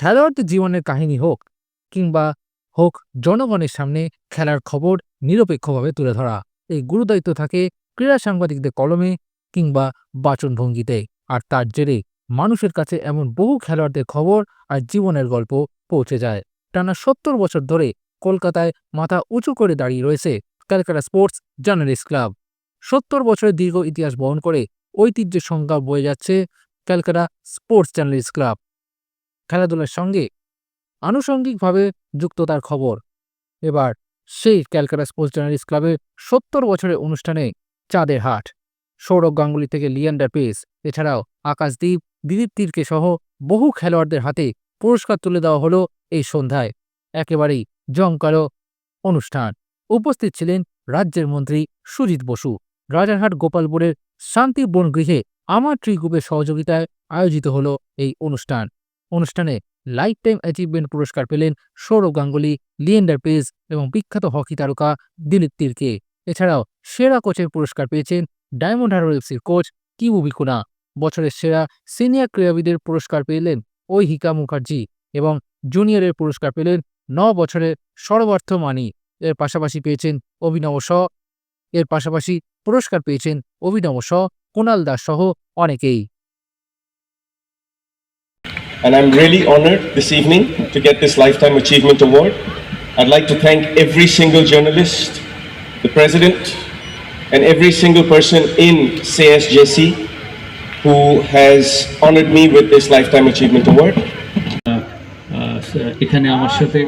খেলোয়াড়দের জীবনের কাহিনী হোক কিংবা হোক জনগণের সামনে খেলার খবর নিরপেক্ষভাবে তুলে ধরা। এই গুরুদায়িত্ব থাকে ক্রীড়া সাংবাদিকদের কলমে কিংবা বাচনভঙ্গিতে। আর তার জেরে মানুষের কাছে এমন বহু খেলোয়াড়দের খবর আর জীবনের গল্প পৌঁছে যায়। টানা সত্তর বছর ধরে কলকাতায় মাথা উঁচু করে দাঁড়িয়ে রয়েছে ক্যালকাটা স্পোর্টস জার্নালিস্ট ক্লাব। সত্তর বছরের দীর্ঘ ইতিহাস বহন করে ঐতিহ্যের সংজ্ঞা বয়ে যাচ্ছে ক্যালকাটা স্পোর্টস জার্নালিস্ট ক্লাব। খেলাধুলার সঙ্গে আনুষঙ্গিকভাবে যুক্ত তার খবর। এবার সেই ক্যালকাটা স্পোর্টস জার্নালিস্ট ক্লাবের সত্তর বছরের অনুষ্ঠানে চাঁদের হাট। সৌরভ গাঙ্গুলি থেকে লিয়ান্ডার পেস, এছাড়াও আকাশদীপ, দিলীপ তিরকে সহ বহু খেলোয়াড়দের হাতে পুরস্কার তুলে দেওয়া হলো এই সন্ধ্যায়। একেবারেই জমকালো অনুষ্ঠান। উপস্থিত ছিলেন রাজ্যের মন্ত্রী সুজিত বসু। রাজারহাট গোপালপুরের শান্তি বন গৃহে আমার ট্রি গ্রুপের সহযোগিতায় আয়োজিত হলো এই অনুষ্ঠান। অনুষ্ঠানে লাইফ টাইম অ্যাচিভমেন্ট পুরস্কার পেলেন সৌরভ গাঙ্গুলি, লিয়েন্ডার পেজ এবং বিখ্যাত হকি তারকা দিলীপ তিরকে। এছাড়াও সেরা কোচের পুরস্কার পেয়েছেন ডায়মন্ড হারবার এফসির কোচ কিবু বিকুনা বছরের সেরা সিনিয়র ক্রীড়াবিদের পুরস্কার পেলেন ঐহিকা মুখার্জি এবং জুনিয়রের পুরস্কার পেলেন ন বছরের সর্বার্থ মানি। এর পাশাপাশি পেয়েছেন অভিনব স এর পাশাপাশি পুরস্কার পেয়েছেন অভিনব স কুণাল দাস সহ অনেকেই। And I'm really honored this evening to get this Lifetime Achievement Award. I'd like to thank every single journalist, the president, and every single person in CSJC who has honored me with this Lifetime Achievement Award. এখানে আমার সাথে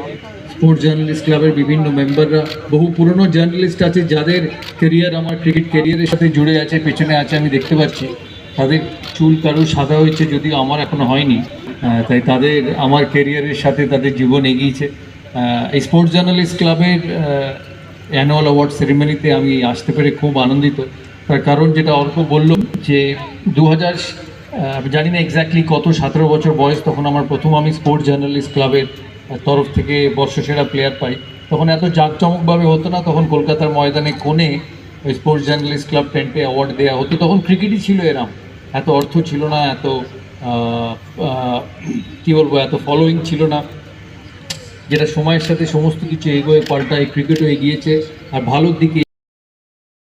sports journalist ক্লাবের বিভিন্ন মেম্বাররা বহু পুরনো journalist আছে যাদের কেরিয়ার আমার ক্রিকেট কেরিয়ারের সাথে জুড়ে আছে পেছনে আছে আমি দেখতে পাচ্ছি তাদের চুল কারও সাদা হয়েছে যদিও আমার এখনও হয়নি তাই তাদের আমার কেরিয়ারের সাথে তাদের জীবন এগিয়েছে। এই স্পোর্টস জার্নালিস্ট ক্লাবের অ্যানুয়াল অ্যাওয়ার্ড সেরিমনিতে আমি আসতে পেরে খুব আনন্দিত। তার কারণ যেটা অল্প বলল যে দু হাজার জানি না এক্স্যাক্টলি কত সতেরো বছর বয়স, তখন আমার প্রথম আমি স্পোর্টস জার্নালিস্ট ক্লাবের তরফ থেকে বর্ষসেরা প্লেয়ার পাই। তখন এত জাঁকজমকভাবে হতো না, তখন কলকাতার ময়দানে কোণে স্পোর্টস জার্নালিস্ট ক্লাব টেন্টে অ্যাওয়ার্ড দেওয়া হতো। তখন ক্রিকেটই ছিল এরম। এত অর্থ ছিল না, এত কী বলব, এত ফলোয়িং ছিল না। যেটা সময়ের সাথে সমস্ত কিছু এগোয়, পাল্টায় ক্রিকেটও এগিয়েছে, আর ভালোর দিকে